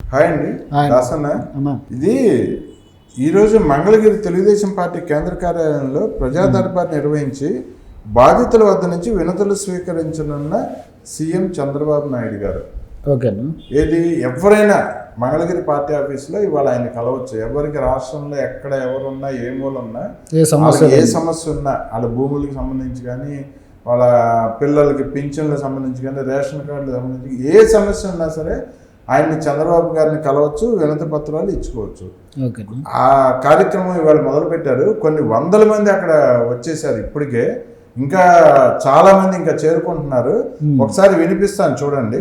Hi అండి. దాసన్న. ఇది ఈరోజు మంగళగిరి తెలుగుదేశం పార్టీ కేంద్ర కార్యాలయంలో ప్రజా దర్బార్ నిర్వహించి బాధితుల వద్ద నుంచి వినతులు స్వీకరించనున్న సీఎం చంద్రబాబు నాయుడు గారు. ఓకేనా ఏది ఎవరైనా మంగళగిరి పార్టీ ఆఫీసులో ఇవాళ ఆయన కలవచ్చు. ఎవరికి రాష్ట్రంలో ఎక్కడ ఎవరున్నా ఏ మూలన్నా ఏ సమస్య ఏ సమస్య ఉన్నా వాళ్ళ భూములకు సంబంధించి కానీ వాళ్ళ పిల్లలకి పింఛన్లకు సంబంధించి కానీ రేషన్ కార్డులకు సంబంధించి ఏ సమస్య ఉన్నా సరే ఆయన్ని చంద్రబాబు గారిని కలవచ్చు వినతి పత్రాలు ఇచ్చుకోవచ్చు. ఆ కార్యక్రమం ఇవాళ మొదలు పెట్టారు కొన్ని వందల మంది అక్కడ వచ్చేసారు ఇప్పటికే. ఇంకా చాలా మంది ఇంకా చేరుకుంటున్నారు. ఒకసారి వినిపిస్తాను చూడండి.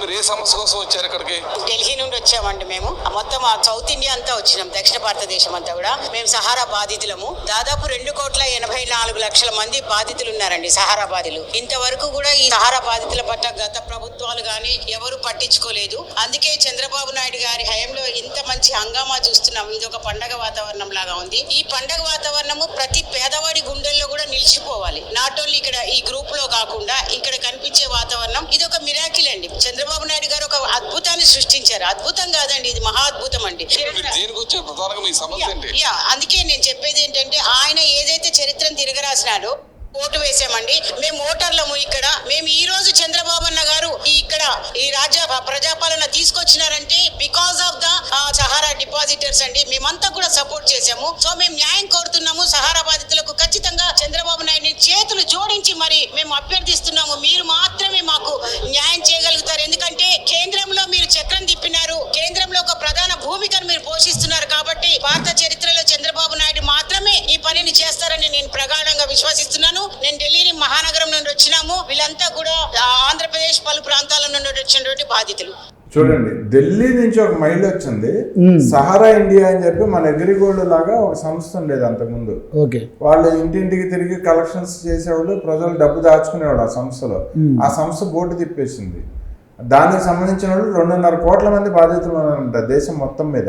మీరు ఏ సమస్య కోసం వచ్చారు ఇక్కడికి? ఢిల్లీ నుండి వచ్చామండి మేము. మొత్తం ఆ సౌత్ ఇండియా అంతా వచ్చినాం దక్షిణ భారతదేశం అంతా కూడా. మేము సహారా బాధితులము. దాదాపు రెండు కోట్ల ఎనభై నాలుగు లక్షల మంది బాధితులు ఉన్నారండి సహారా బాధితులు. ఇంతవరకు కూడా ఈ సహారా బాధితుల పట్ల గత ప్రభుత్వాలు గాని ఎవరు పట్టించుకోలేదు. అందుకే చంద్రబాబు నాయుడు గారి హయాంలో ఇంత మంచి హంగామా చూస్తున్నాం. ఇది ఒక పండగ వాతావరణం లాగా ఉంది. ఈ పండగ వాతావరణము ప్రతి పేదవాడి గుండెల్లో కూడా నిలిచిపోవాలి. నాట్ ఓన్లీ ఇక్కడ ఈ గ్రూప్లో కాకుండా ఇక్కడ కనిపించే వాతావరణం. ఇది ఒక మిరాకిల్ అండి. చంద్రబాబు నాయుడు గారు ఒక అద్భుతాన్ని సృష్టించారు. అద్భుతం కాదండి ఇది మహా అద్భుతం అండి. యా అందుకే నేను చెప్పేది ఏంటంటే ఆయన ఏదైతే చరిత్రను తిరగరాసినాడో ఓటు వేసామండి. మేము ఓటర్లము ఇక్కడ. మేము ఈ రోజు చంద్రబాబు అన్న గారు ఇక్కడ ఈ రాజ్య ప్రజాపాలన తీసుకొచ్చినారంటే because of the Sahara depositors అండి. మేమంతా కూడా సపోర్ట్ చేశాము. సో మేము న్యాయం కోరుతున్నాము. సహారా బాధితులకు ఖచ్చితంగా చంద్రబాబు నాయుడిని చేతులు జోడించి మరి మేము అభ్యర్థిస్తున్నాము. మీరు మాత్రమే మాకు న్యాయం చేయగలుగుతారు ఎందుకంటే కేంద్రంలో మీరు చక్రం తిప్పినారు కేంద్రంలో ఒక ప్రధాన భూమికను మీరు పోషిస్తున్నారు కాబట్టి భారత చరిత్రలో చంద్రబాబు నాయుడు మాత్రమే ఈ పనిని చేస్తారని నేను ప్రగాఢంగా విశ్వసిస్తున్నాను నేను ఢిల్లీ మహానగరం నుండి వచ్చినాము వీళ్ళంతా కూడా ఆ, ఆంధ్రప్రదేశ్ పలు ప్రాంతాల నుండి వచ్చినటువంటి బాధితులు. చూడండి ఢిల్లీ నుంచి ఒక మైల్ వచ్చింది. సహారా ఇండియా అని చెప్పి మన ఎగ్రిగోల్డ్ లాగా ఒక సంస్థ ఉండేది అంతకుముందు. ఓకే. వాళ్ళు ఇంటింటికి తిరిగి కలెక్షన్స్ చేసేవాళ్ళు ప్రజలు డబ్బు దాచుకునేవాడు ఆ సంస్థలో. ఆ సంస్థ బోర్డు తిప్పేసింది. దానికి సంబంధించిన వాళ్ళు రెండున్నర కోట్ల మంది బాధితులు ఉన్నారంట దేశం మొత్తం మీద.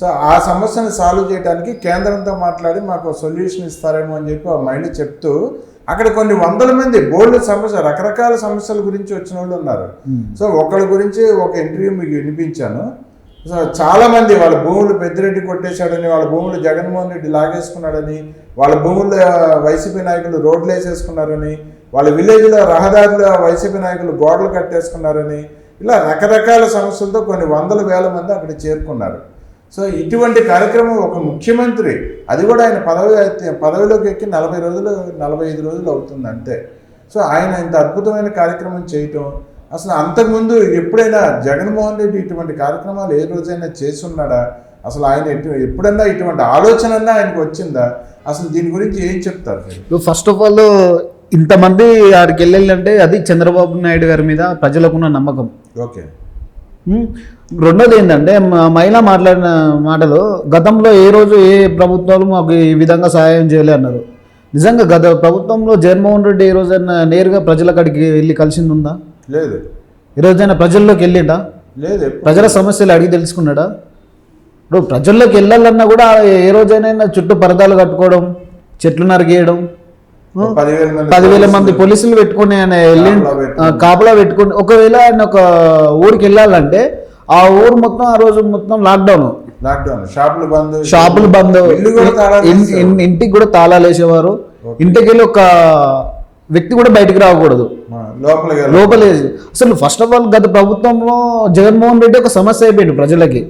సో ఆ సమస్యను సాల్వ్ చేయడానికి కేంద్రంతో మాట్లాడి మాకు సొల్యూషన్ ఇస్తారేమో అని చెప్పి ఆ మైండ్ చెప్తూ అక్కడ కొన్ని వందల మంది బోల్డ్ సమస్య రకరకాల సమస్యల గురించి వచ్చిన వాళ్ళు ఉన్నారు. సో ఒకళ్ళ గురించి ఒక ఇంటర్వ్యూ మీకు వినిపించాను. సో చాలా మంది వాళ్ళ భూములు పెద్దిరెడ్డి కొట్టేశాడని వాళ్ళ భూములు జగన్మోహన్ రెడ్డి లాగేసుకున్నాడని వాళ్ళ భూములు ఆ, వైసీపీ నాయకులు రోడ్లు వేసేసుకున్నారని వాళ్ళ విలేజ్లో రహదారులు వైసీపీ నాయకులు గోడలు కట్టేసుకున్నారని ఇలా రకరకాల సమస్యలతో కొన్ని వందల వేల మంది అక్కడ చేరుకున్నారు. సో ఇటువంటి కార్యక్రమం ఒక ముఖ్యమంత్రి అది కూడా ఆయన పదవి అయితే- పదవిలోకి ఎక్కి నలభై రోజులు నలభై ఐదు రోజులు అవుతుంది అంతే. సో ఆయన ఇంత అద్భుతమైన కార్యక్రమం చేయటం అసలు అంతకుముందు ఎప్పుడైనా జగన్మోహన్ రెడ్డి ఇటువంటి కార్యక్రమాలు ఏ రోజైనా చేసి ఉన్నాడా అసలు ఆయన ఎటు ఎప్పుడన్నా ఇటువంటి ఆలోచన ఆయనకు వచ్చిందా? అసలు దీని గురించి ఏం చెప్తారు ఫస్ట్ ఆఫ్ ఆల్ ఇంతమంది ఆడికి వెళ్ళాలంటే అది చంద్రబాబు నాయుడు గారి మీద ప్రజలకున్న నమ్మకం. ఓకే. రెండోది ఏంటంటే మహిళ మాట్లాడిన మాటలు గతంలో ఏ రోజు ఏ ప్రభుత్వాలు మాకు ఈ విధంగా సహాయం చేయలే అన్నారు. నిజంగా గత ప్రభుత్వంలో జగన్మోహన్ రెడ్డి ఏ రోజైనా నేరుగా ప్రజల కాడికి వెళ్ళి కలిసింది ఉందా లేదు. ఏ రోజైనా ప్రజల్లోకి వెళ్ళిండా? లేదు. ప్రజల సమస్యలు అడిగి తెలుసుకున్నాడా? ఇప్పుడు ప్రజల్లోకి వెళ్ళాలన్నా కూడా ఏ రోజైనా చుట్టూ పరదాలు కట్టుకోవడం చెట్లు నరికేయడం ఆ, పదివేల మంది పోలీసులు పెట్టుకొని ఆయన వెళ్ళి కాపలా పెట్టుకొని. ఒకవేళ ఆయన ఒక ఊరికి వెళ్ళాలంటే ఆ ఊరు మొత్తం ఆ రోజు మొత్తం లాక్డౌన్ లాక్డౌన్ షాపులు బంద్. షాపులు బంద్. ఇంటికి కూడా తాళాలు వేసేవారు. ఇంటికి వెళ్ళి ఒక వ్యక్తి కూడా బయటికి రాకూడదు. లోపలే అసలు ఫస్ట్ ఆఫ్ ఆల్ గత ప్రభుత్వంలో జగన్మోహన్ రెడ్డి ఒక సమస్య అయిపోయింది ప్రజలకి.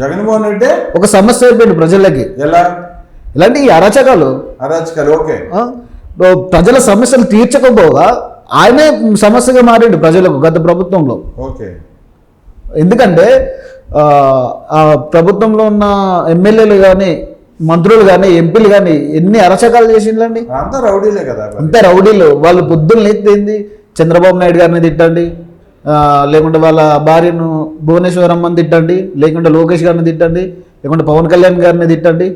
జగన్మోహన్ రెడ్డి? ఒక సమస్య అయిపోయింది ప్రజలకి. ఎలా? ఇలాంటి ఈ అరాచకాలు? అరాచకాలు ఓకే. ప్రజల సమస్యలు తీర్చకపోగా ఆయనే సమస్యగా మారిండు ప్రజలకు గత ప్రభుత్వంలో. ఓకే. ఎందుకంటే ప్రభుత్వంలో ఉన్న ఎమ్మెల్యేలు కానీ మంత్రులు కానీ ఎంపీలు కానీ ఎన్ని అరచకాలు చేసిండ్లండి? అంతా రౌడీలే కదా. అంతే రౌడీలు. వాళ్ళు పొద్దున్న లేకపోయింది చంద్రబాబు నాయుడు గారిని తిట్టండి లేకుంటే వాళ్ళ భార్యను భువనేశ్వరమ్మని తిట్టండి లేకుంటే లోకేష్ గారిని తిట్టండి లేకుంటే పవన్ కళ్యాణ్ గారిని తిట్టండి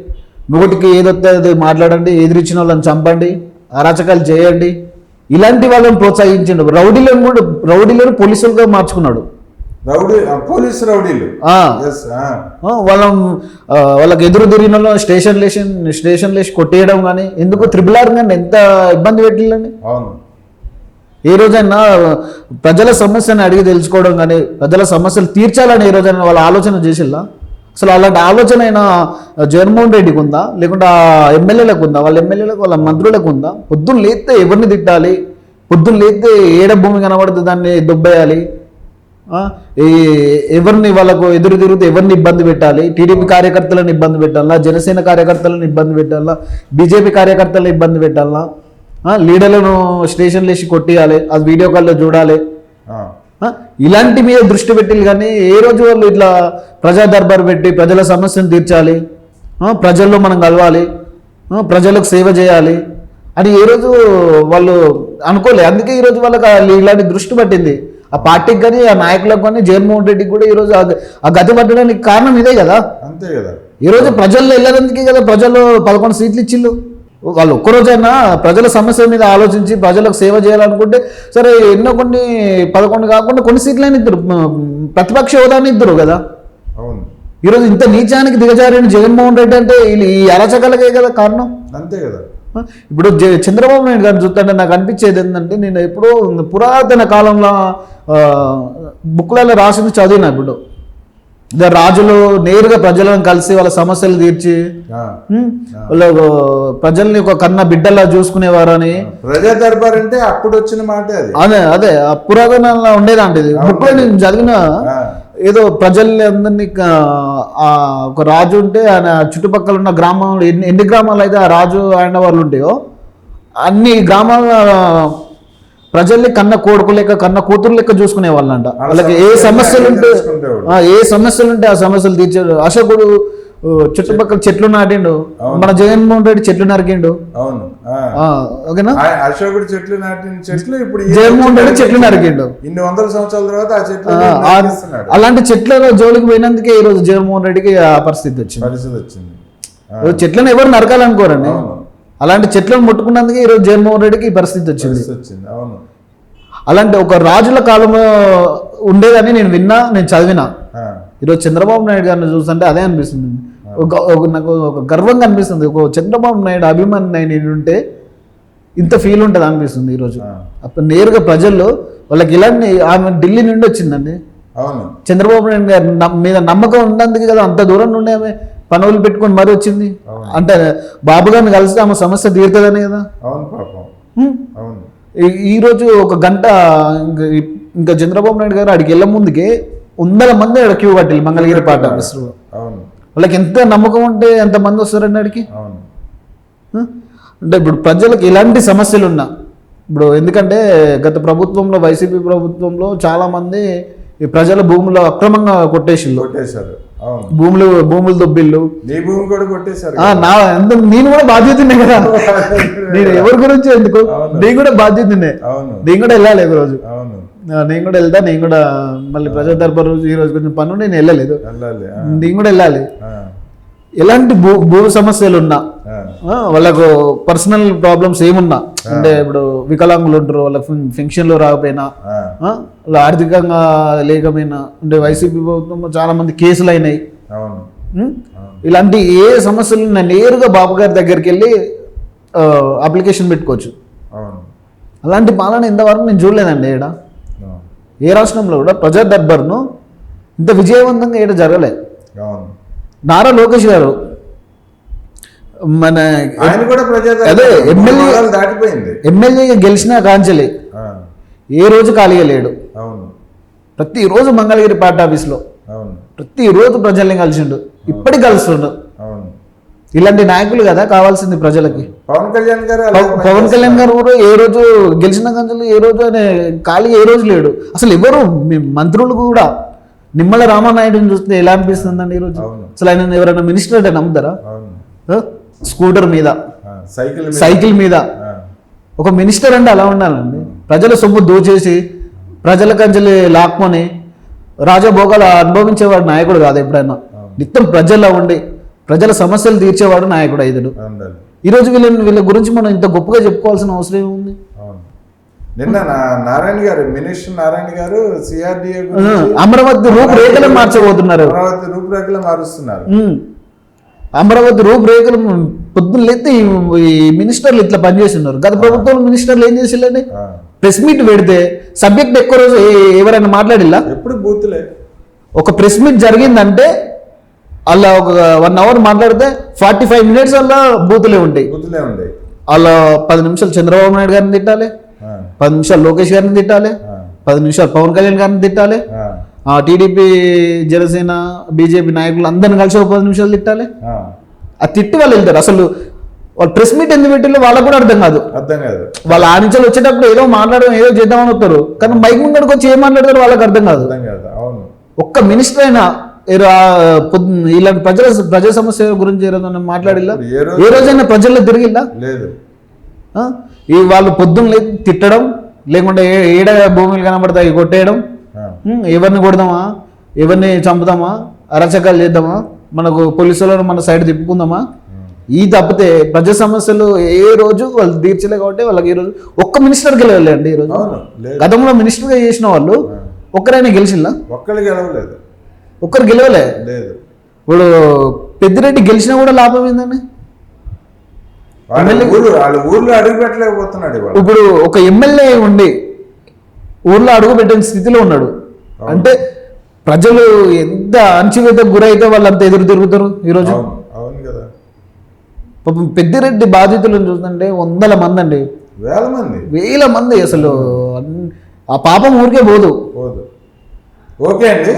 నోటికి ఏదొస్తే అది మాట్లాడండి ఎదిరించిన వాళ్ళని చంపండి అరాచకాలు చేయండి. ఇలాంటి వాళ్ళని ప్రోత్సహించిండు. రౌడీలను కూడా రౌడీలను పోలీసులుగా మార్చుకున్నాడు. రౌడీ పోలీస్ రౌడీలు? వాళ్ళ వాళ్ళకి ఎదురు తిరిగిన స్టేషన్ లేసి స్టేషన్ లేసి కొట్టేయడం కానీ ఎందుకు త్రిబుల్ ఆర్ కానీ ఎంత ఇబ్బంది పెట్టిల్లండి? అవును. ఏ రోజైనా ప్రజల సమస్యను అడిగి తెలుసుకోవడం కానీ ప్రజల సమస్యలు తీర్చాలని ఏ రోజైనా వాళ్ళ ఆలోచన చేసిల్లా? అసలు అలాంటి ఆలోచన అయినా జగన్మోహన్ రెడ్డికి ఉందా? లేకుంటే ఎమ్మెల్యేలకు ఉందా? వాళ్ళ ఎమ్మెల్యేలకు వాళ్ళ మంత్రులకు ఉందా? పొద్దున్న లేస్తే ఎవరిని తిట్టాలి? పొద్దున్న లేస్తే ఏడ భూమి కనబడుతుంది దాన్ని దుబ్బేయాలి? ఈ ఎవరిని వాళ్ళకు ఎదురు తిరిగితే ఎవరిని ఇబ్బంది పెట్టాలి? టీడీపీ కార్యకర్తలను ఇబ్బంది పెట్టాలా? జనసేన కార్యకర్తలను ఇబ్బంది పెట్టాలా? బీజేపీ కార్యకర్తలను ఇబ్బంది పెట్టాలా? లీడర్లను స్టేషన్లు వేసి కొట్టియాలి? అది వీడియో కాల్లో చూడాలి? ఇలాంటి మీద దృష్టి పెట్టి కానీ ఏ రోజు వాళ్ళు ఇట్లా ప్రజా దర్బార్ పెట్టి ప్రజల సమస్యను తీర్చాలి? ప్రజల్లో మనం కలవాలి. ప్రజలకు సేవ చేయాలి అని ఏ రోజు వాళ్ళు అనుకోలే. అందుకే ఈరోజు వాళ్ళకి ఇలాంటి దృష్టి పట్టింది. ఆ పార్టీకి కానీ ఆ నాయకులకు కానీ జగన్మోహన్ రెడ్డికి కూడా ఈరోజు ఆ గతి పట్టడానికి కారణం ఇదే కదా. అంతే కదా. ఈ రోజు ప్రజల్లో వెళ్ళడానికి కదా ప్రజలు పదకొండు సీట్లు ఇచ్చిళ్ళు వాళ్ళు ఒక్కరోజైనా ప్రజల సమస్య మీద ఆలోచించి ప్రజలకు సేవ చేయాలనుకుంటే సరే ఎన్నో కొన్ని పదకొండు కాకుండా కొన్ని సీట్లైనా ఇద్దరు ప్రతిపక్ష హోదాని ఇద్దరు కదా. అవును. ఈరోజు ఇంత నీచానికి దిగజారిన జగన్మోహన్ రెడ్డి అంటే వీళ్ళు ఈ అరచకలకే కదా కారణం. అంతే కదా. ఇప్పుడు చంద్రబాబు నాయుడు గారిని చూస్తుంటే నాకు అనిపించేది ఏంటంటే నేను ఎప్పుడో పురాతన కాలంలో బుక్లలో రాసింది చదివిన ఇప్పుడు. రాజులు నేరుగా ప్రజలను కలిసి వాళ్ళ సమస్యలు తీర్చి వాళ్ళు ప్రజల్ని ఒక కన్న బిడ్డలా చూసుకునేవారని. ప్రజా దర్బార్ అంటే అప్పుడు వచ్చిన మాట అది. అదే పురాతనంలో ఉండేదంట ఇది. బుక్లో నేను చదివిన. ఏదో ప్రజల్ని అందరినీ ఒక రాజు ఉంటే ఆయన చుట్టుపక్కల ఉన్న గ్రామంలో ఎన్ని ఎన్ని గ్రామాలు అయితే ఆ రాజు ఆయన వాళ్ళు ఉంటాయో అన్ని గ్రామాల ప్రజల్ని కన్న కొడుకు లెక్క కన్న కూతురు లెక్క చూసుకునే వాళ్ళంట. వాళ్ళకి ఏ సమస్యలు ఉంటే ఏ సమస్యలు ఉంటే ఆ సమస్యలు తీర్చాడు అశోకుడు చుట్టుపక్కల చెట్లు నాటిండు. మన జగన్మోహన్ రెడ్డి చెట్లు నరికిండు. అవును. ఓకేనా? అశోకుడు చెట్లు నాటిన చెట్లు ఇప్పుడు జగన్మోహన్ రెడ్డి చెట్లు నరికిండు. ఇన్ని వందల సంవత్సరాల తర్వాత ఆ చెట్లు. అలాంటి చెట్ల జోలికి పోయినందుకే ఈ రోజు జగన్మోహన్ రెడ్డికి ఆ పరిస్థితి వచ్చింది. పరిస్థితి వచ్చింది. చెట్లను ఎవరు నరకాలనుకోరండి. అలాంటి చెట్లను ముట్టుకున్నందుకే ఈరోజు జగన్మోహన్ రెడ్డికి ఈ పరిస్థితి వచ్చింది. వచ్చింది అవును. అలాంటి ఒక రాజుల కాలంలో ఉండేదని నేను విన్నా నేను చదివినా. ఈరోజు చంద్రబాబు నాయుడు గారిని చూస్తుంటే అదే అనిపిస్తుంది. ఒక నాకు ఒక గర్వంగా అనిపిస్తుంది. ఒక చంద్రబాబు నాయుడు అభిమాని నేను ఉంటే ఇంత ఫీల్ ఉంటుంది అనిపిస్తుంది ఈరోజు. అప్పుడు నేరుగా ప్రజల్లో వాళ్ళకి ఇలాంటి ఆమె ఢిల్లీ నుండి వచ్చిందండి. అవును. చంద్రబాబు నాయుడు గారి మీద నమ్మకం ఉన్నందుకు కదా అంత దూరం నుండి ఆమె పనులు పెట్టుకొని మరీ వచ్చింది. అంటే బాబు గారిని కలిస్తే ఆమె సమస్య తీరుతుందని కదా? అవును పాపం. హ్మ్. అవును. ఈ- ఈ రోజు ఒక గంట ఇంకా చంద్రబాబు నాయుడు గారు అడిగి వెళ్ళ ముందుకే వందల మంది ఆడ క్యూ పట్టిల్లు మంగళగిరి పాట ఆఫీసులో అవును. వాళ్ళకి ఎంత నమ్మకం ఉంటే ఎంత మంది వస్తారండి అడిగి అవును. అంటే ఇప్పుడు ప్రజలకు ఎలాంటి సమస్యలు ఉన్నా ఇప్పుడు ఎందుకంటే గత ప్రభుత్వంలో వైసీపీ ప్రభుత్వంలో చాలా మంది ఈ ప్రజల భూములు అక్రమంగా కొట్టేసిళ్ళు. కొట్టేశారు. భూములు భూములు దొబ్బిళ్ళు. నీ భూమి కూడా కొట్టేశారు ఆ, నా నేను కూడా బాధ్యతనే కదా. నేను ఎవరి గురించి ఎందుకు. నేను కూడా బాధ్యతనే నేను కూడా వెళ్ళాలి ఒక రోజు నేను కూడా వెళ్తా నేను కూడా మళ్ళీ ప్రజా దర్బార్ రోజు ఈ రోజు కొంచెం పని నేను వెళ్ళలేదు. నేను కూడా వెళ్ళాలి. ఎలాంటి భూ భూ సమస్యలు ఉన్నా వాళ్ళకు పర్సనల్ ప్రాబ్లమ్స్ ఏమున్నా. అంటే ఇప్పుడు వికలాంగులు ఉంటారు వాళ్ళకి ఫంక్షన్లు రాకపోయినా ఆర్థికంగా లేకపోయినా అంటే వైసీపీ ప్రభుత్వంలో చాలా మంది కేసులు అయినాయి? ఇలాంటి ఏ సమస్యలు ఉన్నా నేరుగా బాబు గారి దగ్గరికి వెళ్ళి అప్లికేషన్ పెట్టుకోవచ్చు. అలాంటి పాలన ఇంతవరకు నేను చూడలేదండి అవును. ఏ రాష్ట్రంలో కూడా ప్రజా దర్బార్ను ఇంత విజయవంతంగా ఈడ జరగలే. అవును. నారా లోకేష్ గారు మన ఆయన కూడా అదే, ఎమ్మెల్యే- దాటిపోయింది. ఎమ్మెల్యేగా గెలిచిన కాంచలి ఏ రోజు ఖాళీగా లేడు. అవును. ప్రతిరోజు మంగళగిరి పార్టీ ఆఫీస్లో అవును. ప్రతిరోజు ప్రజల్ని కలిసిండు. ఇప్పటికి కలుస్తుండు. అవును. ఇలాంటి నాయకులు కదా కావాల్సింది ప్రజలకి. పవన్ కళ్యాణ్ గారు పవన్ కళ్యాణ్ గారు కూడా ఏ రోజు గెలిచిన కంచెలు ఏ రోజు ఆయన ఖాళీ ఏ రోజు లేడు. అసలు ఎవరు? మంత్రులు కూడా. నిమ్మల రామానాయుడుని చూస్తే ఎలా అనిపిస్తుందండి ఈరోజు. అసలు ఆయన ఎవరైనా మినిస్టర్ అంటే నమ్ముతారా? స్కూటర్ మీద సైకిల్ మీద. సైకిల్ మీద. ఒక మినిస్టర్ అంటే అలా ఉండాలండి. ప్రజల సొమ్ము దోచేసి ప్రజల కంచెలు లాక్కొని రాజభోగాలు అనుభవించేవాడు నాయకుడు కాదు ఎప్పుడైనా. నిత్యం ప్రజల్లో ఉండి ప్రజల సమస్యలు తీర్చేవాడు నాయకుడు ఐదుడు ఉండాలి. ఈరోజు వీళ్ళని వీళ్ళ గురించి మనం ఇంత గొప్పగా చెప్పుకోవాల్సిన అవసరం ఏముంది? నిన్న నారాయణ గారు మినిస్టర్ నారాయణ గారు సిఆర్డిఏ అమరావతి రూపురేఖలు మార్చబోతున్నారు. అమరావతి రూపురేఖలు మారుస్తున్నారు. అమరావతి రూపురేఖలు పొద్దున్న లేస్తే ఈ- మినిస్టర్లు ఇట్లా పనిచేస్తున్నారు. గత ప్రభుత్వం మినిస్టర్లు ఏం ఆ, ప్రెస్ మీట్ పెడితే సబ్జెక్ట్ ఎక్కువ రోజు ఎవరైనా మాట్లాడిల్లా? ఎప్పుడు బూతులే. ఒక ప్రెస్ మీట్ జరిగిందంటే అలా ఒక వన్ అవర్ మాట్లాడితే ఫార్టీ ఫైవ్ మినిట్స్ వల్ల బూతులే ఉంటాయి. బూతులే ఉండే అలా పది నిమిషాలు చంద్రబాబు నాయుడు గారిని తిట్టాలి పది నిమిషాలు లోకేష్ గారిని తిట్టాలి పది నిమిషాలు పవన్ కళ్యాణ్ గారిని తిట్టాలి టీడీపీ జనసేన బీజేపీ నాయకులు అందరిని కలిసి ఒక పది నిమిషాలు తిట్టాలి? ఆ. తిట్టి వాళ్ళు వెళ్తారు. అసలు వాళ్ళు ప్రెస్ మీట్ ఎందుకు పెట్టిల్లో? వాళ్ళకు కూడా అర్థం కాదు. అర్థం కాదు. వాళ్ళ ఆనించలు వచ్చేటప్పుడు ఏదో మాట్లాడడం ఏదో చేద్దామని వస్తారు. కానీ మైక్ ముంగడికి వచ్చి ఏం మాట్లాడతారు వాళ్ళకి అర్థం కాదు. అవును. ఒక్క మినిస్టర్ అయినా ఇలాంటి ప్రజల ప్రజా సమస్య గురించి ఏదైనా మాట్లాడిల్లా? ఏ రోజు- ఏ రోజైనా ప్రజల్లో తిరిగిల్లా? లేదు? ఈ వాళ్ళు పొద్దున్న తిట్టడం లేకుంటే ఏ- ఏడ భూములు కనబడతాయి కొట్టేయడం ఎవరిని కొడదామా? ఎవరిని చంపుదామా? అరచకాలు చేద్దామా? మనకు పోలీసులను మన సైడ్ తిప్పుకుందామా? ఈ తప్పితే ప్రజా సమస్యలు ఏ రోజు వాళ్ళు తీర్చలే కాబట్టి వాళ్ళకి ఈ రోజు ఒక్క మినిస్టర్కి వెళ్ళండి ఈ రోజు. అవును లేదు. గతంలో మినిస్టర్గా చేసిన వాళ్ళు ఒక్కరైనా గెలిచిందా ఒక్కళ్ళు గెలవలేదు. ఒక్కరు గెలవలే? లేదు. ఇప్పుడు పెద్దిరెడ్డి గెలిచినా కూడా లాభం ఏందండి? ఇప్పుడు ఒక ఎమ్మెల్యే ఉండి ఊర్లో అడుగు పెట్టిన స్థితిలో ఉన్నాడు. అంటే ప్రజలు ఎంత అణచివేత గురైతే వాళ్ళు అంత ఎదురు తిరుగుతారు ఈరోజు? అవును. అవును కదా. పాపం పెద్దిరెడ్డి బాధితులను చూస్తుంటే వందల మంది అండి. వేల మంది. వేల మంది అసలు. ఆ పాపం ఊరికే పోదు. పోదు. ఓకే అండి.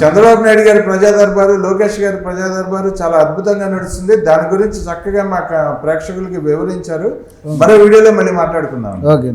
చంద్రబాబు నాయుడు గారి ప్రజా దర్బారు లోకేష్ గారి ప్రజా దర్బారు చాలా అద్భుతంగా నడుస్తుంది. దాని గురించి చక్కగా మా ప్రేక్షకులకి వివరించారు. మరో వీడియోలో మళ్ళీ మాట్లాడుకుందాం. ఓకే